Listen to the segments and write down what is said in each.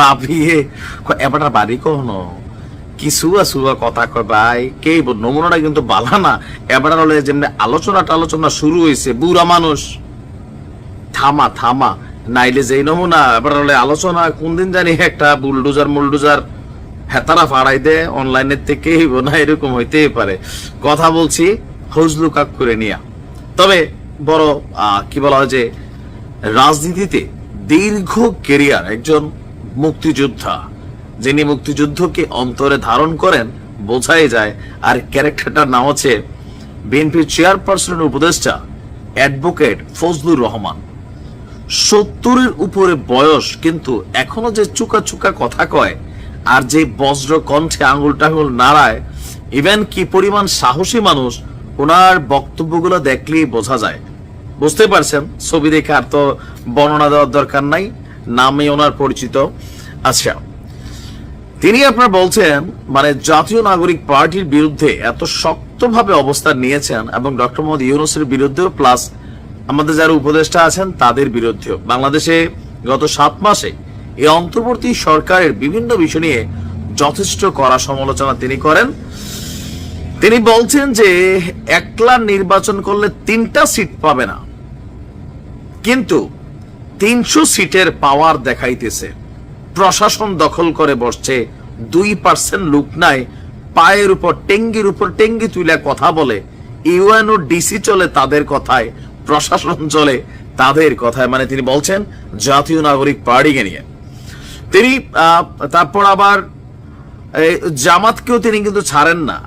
বাপিয়ে এবারটা বাড়ি কখনো? কিছু সুয়া কথা কয় কে নমুনাটা কিন্তু বালা না। এবার হলে যেমনি আলোচনা শুরু হয়েছে, বুড়া মানুষ। থামা থামা, নাইলে যেই নমুনা, এবার হলে আলোচনা কোন দিন জানি একটা বুলডোজার মুলডোজার হেতারা ফাড়াই দে, অনলাইনের থেকে না, এরকম হইতেই পারে। কথা বলছি হজলু কাক করে নিয়া। তবে বড় কি বলা হয় যে, রাজনীতিতে দীর্ঘ কেরিয়ার একজন মুক্তিযোদ্ধা। যিনি মুক্তিযুদ্ধকে অন্তরে ধারণ করেন, বোঝাই যায়, আর ক্যারেক্টারটার নাম হচ্ছে বিএনপির চেয়ারপারসনের উপদেষ্টা অ্যাডভোকেট ফজলুর রহমান। সত্তরের উপরে বয়স, কিন্তু এখনও যে চুকা চুকা কথা কয়, আর যে বজ্র কণ্ঠে আঙুল টাঙুল নাড়ায়, ইভেন কি পরিমাণ সাহসী মানুষ, ওনার বক্তব্যগুলো দেখলেই বোঝা যায়। বুঝতে পারছেন, ছবি দেখে আর তো বর্ণনা দেওয়ার দরকার নাই। নামে ওনার পরিচিত। আচ্ছা তিনি আপনার বলছেন মানে জাতীয় নাগরিক পার্টির বিরুদ্ধে এত শক্তভাবে অবস্থান নিয়েছেন এবং ডক্টর মোহাম্মদ ইউনুসের বিরুদ্ধেও প্লাস আমাদের যারা উপদেষ্টা আছেন, তাদের বিরুদ্ধেও। বাংলাদেশে গত সাত মাসে এই অন্তর্বর্তী সরকারের বিভিন্ন বিষয় নিয়ে যথেষ্ট কড়া সমালোচনা তিনি করেন। তিনি বলছেন যে, একলা নির্বাচন করলে তিনটা সিট পাবে না। কিন্তু তিনশো সিটের পাওয়ার দেখাইতেছে। প্রশাসন দখল করে বসছে, দুই পার্সেন্ট লোক নাই, পায়ের উপর টেঙ্গির উপর টেঙ্গি তুলে কথা বলে। ইউএনও ডিসি চলে তাদের কথায়, প্রশাসন চলে তাদের কথায় মানে তিনি বলছেন জাতীয় নাগরিক পার্টিকে নিয়ে। তিনি তারপর আবার জামাতকেও তিনি কিন্তু ছাড়েন না।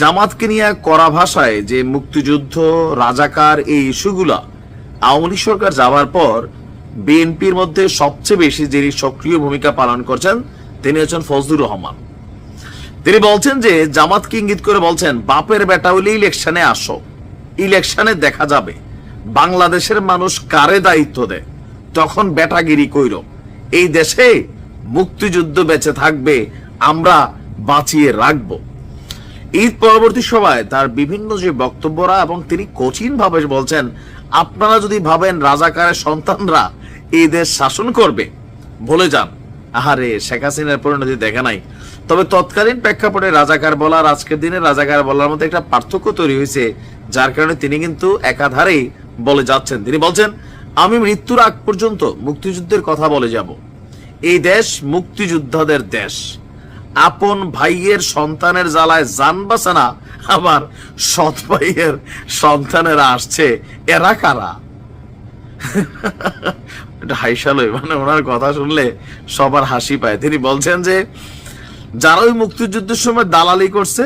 জামাতকে নিয়ে কড়া ভাষায় যে মুক্তিযুদ্ধ, রাজাকার এই ইস্যুগুলা আওয়ামী সরকার যাওয়ার পর বিএনপির মধ্যে সবচেয়ে বেশি যিনি সক্রিয় ভূমিকা পালন করছেন, তিনি হচ্ছেন ফজলুর রহমান। তিনি বলছেন যে জামাতকে ইঙ্গিত করে বলছেন, বাপের বেটা হইলে ইলেকশনে আসো। ইলেকশনে দেখা যাবে, বাংলাদেশের মানুষ কারে দায়িত্ব দেয়, তখন বেটাগিরি কইর। এই দেশে মুক্তিযুদ্ধ বেঁচে থাকবে, আমরা বাঁচিয়ে রাখব। ঈদ পরবর্তী সময় তার বিভিন্ন যে বক্তব্যরা এবং তিনি কঠিন ভাবে বলছেন, আপনারা যদি ভাবেন রাজাকারের সন্তানরা এই দেশ শাসন করবে? বলে যান। আহারে, শেখ হাসিনার পরিণতি দেখা নাই। তবে তৎকালীন প্রেক্ষাপটে রাজাকার বলা আর আজকের দিনে রাজাকার বলার মধ্যে একটা পার্থক্য তৈরি হয়েছে, যার কারণে তিনি কিন্তু একাধারেই বলে যাচ্ছেন। তিনি বলছেন, আমি মৃত্যুর আগ পর্যন্ত মুক্তিযুদ্ধের কথা বলে যাব। এই দেশ মুক্তিযোদ্ধাদের দেশ। আপন ভাইয়ের সন্তানের জ্বালায় জান বাঁচে না আবার সৎ ভাইয়ের সন্তানেরা আসছে। এরা কারা? মানে ওনার কথা শুনলে সবার হাসি পায়। তিনি বলছেন যে, যারা ওই মুক্তিযুদ্ধের সময় দালালি করছে,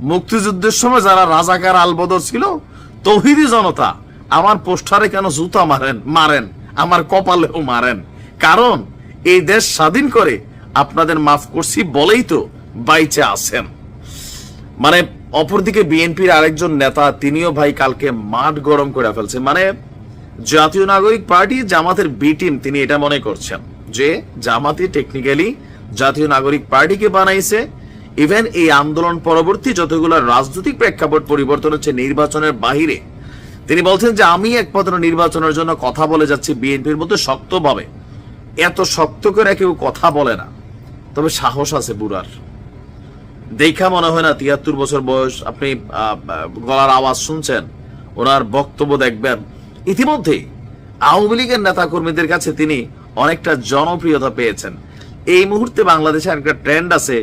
মুক্তিযুদ্ধের সময় যারা রাজাকার আলবদর ছিল জনতা আমার পোস্টারে কেন জুতা মারেন মারেন? আমার কপালেও মারেন। কারণ এই দেশ স্বাধীন করে আপনাদের মাফ করছি বলেই তো বাইচে আছেন। মানে অপরদিকে বিএনপির আরেকজন নেতা, তিনিও ভাই কালকে মাঠ গরম করে ফেলছে। মানে জাতীয় নাগরিক পার্টি জামাতের বি টিম, তিনি এটা মনে করছেন যে জামাতি টেকনিক্যালি জাতীয় নাগরিক পার্টিকে বানাইছে। ইভেন এই আন্দোলন পরবর্তী যতগুলো রাজনৈতিক প্রেক্ষাপট পরিবর্তন হচ্ছে নির্বাচনের বাহিরে, তিনি বলছেন যে আমি একমাত্র নির্বাচনের জন্য কথা বলে যাচ্ছি বিএনপির মধ্যে শক্তভাবে। এত শক্ত করে কেউ কথা বলে না। তবে সাহস আছে বুড়ার। দেখা মনে হয় না, তিয়াত্তর বছর বয়স, আপনি গলার আওয়াজ শুনছেন, ওনার বক্তব্য দেখবেন। ইতিমধ্যে আওয়ামী লীগের নেতা কর্মীদের কাছে তিনি অনেকটা জনপ্রিয়তা পেয়েছেন। এই মুহূর্তে বাংলাদেশে একটা ট্রেন্ড আছে,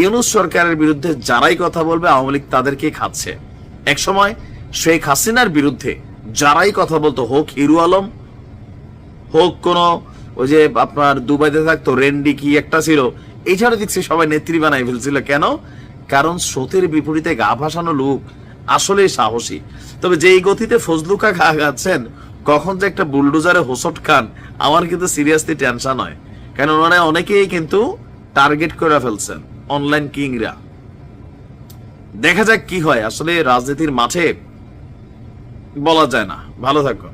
ইউনুস সরকারের বিরুদ্ধে যারাই কথা বলবে, আওয়ামী লীগ তাদেরকে খাচ্ছে। একসময় শেখ হাসিনার বিরুদ্ধে যারাই কথা বলতো, হোক হিরু আলম, হোক কোন ওই যে আপনার দুবাইতে থাকতো, রেন্ডি কি একটা ছিল, এছাড়া দেখছি সবাই নেত্রী বানাই ফেলছিল। কেন? কারণ স্রোতের বিপরীতে গা ভাসানো লোক আসলে সাহসী। তবে যেই গতিতে ফজলুকা খা গাচ্ছেন, কখন যে একটা বুলডোজারে হোসট খান, আমার কিন্তু সিরিয়াসলি টেনশন হয়। কেন ওনারা অনেকেই কিন্তু টার্গেট করে ফেলছেন, অনলাইন কিংরা। দেখা যাক কি হয়। আসলে রাজনীতির মাঠে বলা যায় না। ভালো থাকো।